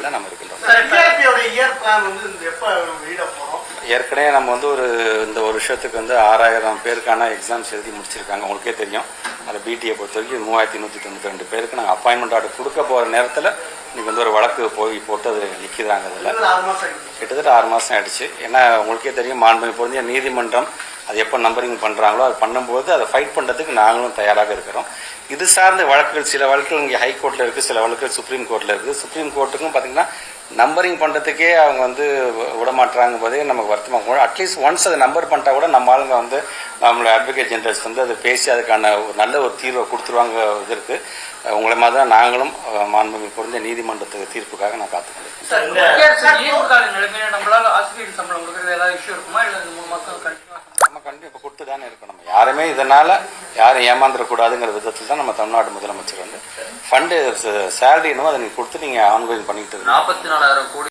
சூழ்நிலையில் நம்ம இருக்கின்றோம். ஏற்கனவே நம்ம வந்து ஒரு இந்த ஒரு வருஷத்துக்கு வந்து ஆறாயிரம் பேருக்கான எக்ஸாம்ஸ் எழுதி முடிச்சிருக்காங்க. உங்களுக்கே தெரியும். அதில் பிடிஏ பொறுத்த வரைக்கும் மூவாயிரத்தி நூற்றி தொண்ணூற்றி ரெண்டு பேருக்கு நாங்கள் அப்பாயின்மெண்ட் ஆர்டர் கொடுக்க போகிற நேரத்தில் இன்னைக்கு வந்து ஒரு வழக்கு போய் போட்டு அது நிற்கிறாங்க அதில். கிட்டத்தட்ட ஆறு மாதம் ஆயிடுச்சு. ஏன்னா உங்களுக்கே தெரியும் மாண்புமிகு பொருந்திய நீதிமன்றம் அது எப்போ நம்பரிங் பண்ணுறாங்களோ அது பண்ணும்போது அதை ஃபைட் பண்ணுறதுக்கு நாங்களும் தயாராக இருக்கிறோம். இது சார்ந்த வழக்குகள் சில வழக்குகள் இங்கே ஹைகோர்ட்டில் இருக்குது சில வழக்குகள் சுப்ரீம் கோர்ட்டில் இருக்குது சுப்ரீம் கோர்ட்டுக்கும் பார்த்தீங்கன்னா நம்பரிங் பண்ணுறதுக்கே அவங்க வந்து வி- விடமாட்றாங்க போதே நமக்கு வருத்தமாக அட்லீஸ்ட் ஒன்ஸ் அதை நம்பர் பண்ணிட்டா கூட நம்ம ஆளுங்க வந்து நம்மளோட அட்வொகேட் ஜெனரல்ஸ் வந்து அதை பேசி அதுக்கான ஒரு நல்ல ஒரு தீர்வை கொடுத்துருவாங்க இது இருக்குது உங்களை மாதிரி தான் நாங்களும் மாண்புமிகு பொருந்திய நீதிமன்றத்துக்கு தீர்ப்புக்காக நான் காத்துக்கொண்டிருக்கேன் நம்ம கண்டிப்பாக கொடுத்து தானே இருக்கணும். நம்ம யாருமே இதனால் யாரும் ஏமாந்துடக்கூடாதுங்கிற விதத்தில் தான் நம்ம தமிழ்நாடு முதலமைச்சர் வந்து ஃபண்டு சேலரி என்னவோ அதை நீங்கள் கொடுத்து நீங்கள் ஆன்கோயிங் பண்ணிக்கிட்டு இருக்கணும் நாற்பத்தி நாலாயிரம் கோடி